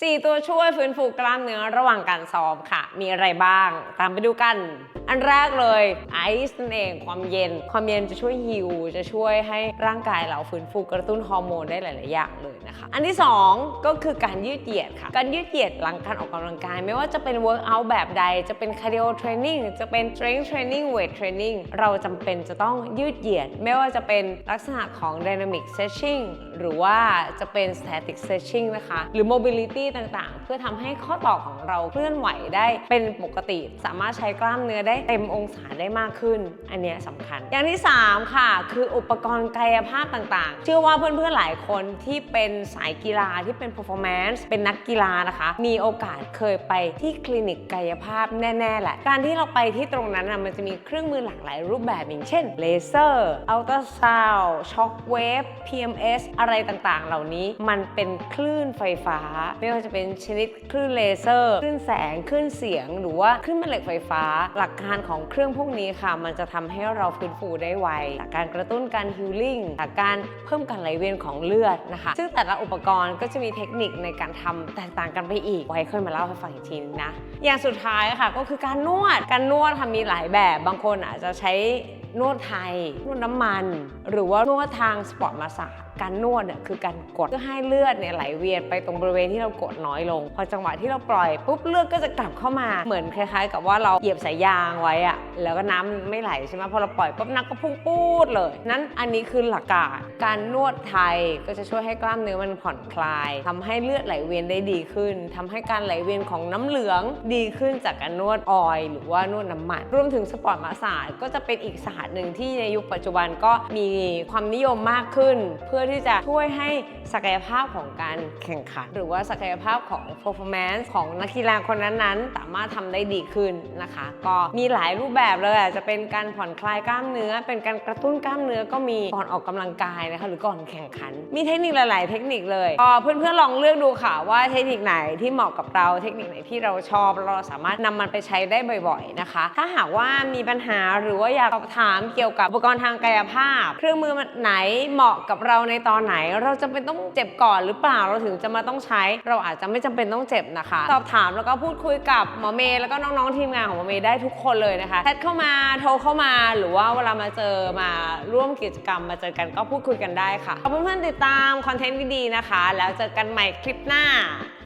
4 ตัวช่วยฟื้นฟูกล้ามเนื้อระหว่างการซ้อมค่ะ มีอะไรบ้าง ตามไปดูกัน อันแรกเลยไอซ์นั่นเองความเย็น ความเย็นจะช่วยฮิวจะช่วยให้ร่างกายเราฟื้นฟูกระตุ้นฮอร์โมนได้หลาย ๆ อย่างเลยนะคะ อันที่ 2 ก็คือการยืดเหยียดค่ะ การยืดเหยียดหลังการออกกำลังกาย ไม่ว่าจะเป็นเวิร์กอัลแบบใด จะเป็นคาร์ดิโอเทรนนิ่งจะเป็น strength training weight training เราจำเป็นจะต้องยืดเหยียด ไม่ว่าจะเป็นลักษณะของ dynamic stretching หรือว่าจะเป็น static stretching นะคะหรือ mobility ต่าง ๆ เพื่อทำให้ข้อต่อของเราเคลื่อนไหวได้เป็นปกติ สามารถใช้กล้ามเนื้อได้เต็มองศาได้มากขึ้น อันเนี้ยสำคัญ อย่างที่ 3 ค่ะ คืออุปกรณ์กายภาพต่างๆ เชื่อว่าเพื่อนๆหลายคนที่เป็นสายกีฬาที่เป็น performance เป็นนักกีฬานะคะ มีโอกาสเคยไปที่คลินิกกายภาพแน่ๆแหละ การที่เราไปที่ตรงนั้นนะมันจะมีเครื่องมือหลากหลายรูปแบบอย่างเช่นเลเซอร์อัลตราซาวช็อคเวฟ PMS อะไรต่างๆ เหล่านี้มันเป็นคลื่นไฟฟ้า ไม่ว่าจะเป็นชนิดคลื่นเลเซอร์คลื่นแสงคลื่นเสียง หรือว่าคลื่นแม่เหล็กไฟฟ้าหลักการของเครื่องพวกนี้ค่ะ มันจะทำให้เราฟื้นฟูได้ไวจากการกระตุ้นการฮิลลิ่งจากการเพิ่มการไหลเวียนของเลือดนะคะ ซึ่งแต่ละอุปกรณ์ก็จะมีเทคนิคในการทำแตกต่างกันไปอีก ไว้ค่อยมาเล่าให้ฟังอีกทีนนะ อย่างสุดท้ายค่ะก็คือการนวด การนวดค่ะมีหลายแบบ บางคนอาจจะใช้นวดไทย นวดน้ำมัน หรือว่านวดทางสปอร์ตมาสาจ การนวดเนี่ยคือการกดเพื่อให้เลือดเนี่ยไหลเวียนไปตรงบริเวณที่เรากดน้อยลง พอจังหวะที่เราปล่อยปุ๊บเลือดก็จะกลับเข้ามาเหมือนคล้ายๆ กับว่าเราเหยียบสายยางไว้อะแล้วก็น้ำไม่ไหลใช่ไหมพอเราปล่อยปุ๊บน้ำก็พุ่งปูดเลย นั้นอันนี้คือหลักการการนวดไทยก็จะช่วยให้กล้ามเนื้อมันผ่อนคลายทำให้เลือดไหลเวียนได้ดีขึ้นทำให้การไหลเวียนของน้ำเหลืองดีขึ้นจากการนวดออยหรือว่านวดน้ำมันรวมถึงสปอร์ตมาสาจก็จะเป็นอีกศาสตร์หนึ่งที่ในยุคปัจจุบันก็มีความนิยมมากขึ้น เพื่อที่จะช่วยให้ศักยภาพของการแข่งขัน หรือว่าศักยภาพของ performance ของนักกีฬาคนนั้นๆ สามารถทำได้ดีขึ้นนะคะ ก็มีหลายรูปแบบเลยอาจจะเป็นการผ่อนคลายกล้ามเนื้อ เป็นการกระตุ้นกล้ามเนื้อก็มีก่อนออกกำลังกายนะคะหรือก่อนแข่งขัน มีเทคนิคหลาย ๆ เทคนิคเลยก็เพื่อนๆลองเลือกดูค่ะว่าเทคนิคไหนที่เหมาะกับเราเทคนิคไหนที่เราชอบเราสามารถนำมันไปใช้ได้บ่อย ๆ นะคะ ถ้าหากว่ามีปัญหาหรือว่าอยากสอบถามเกี่ยวกับอุปกรณ์ทางกายภาพ เครื่องมือไหนเหมาะกับเราในตอนไหน เราจำเป็นต้องเจ็บก่อนหรือเปล่าเราถึงจะมาต้องใช้ เราอาจจะไม่จำเป็นต้องเจ็บนะคะ สอบถามแล้วก็พูดคุยกับหมอเมย์แล้วก็น้องๆทีมงานของหมอเมย์ได้ทุกคนเลยนะคะแชทเข้ามาโทรเข้ามาหรือว่าเวลามาเจอมาร่วมกิจกรรมมาเจอกันก็พูดคุยกันได้ค่ะขอบคุณเพื่อนๆติดตามคอนเทนต์ดีๆนะคะ แล้วเจอกันใหม่คลิปหน้า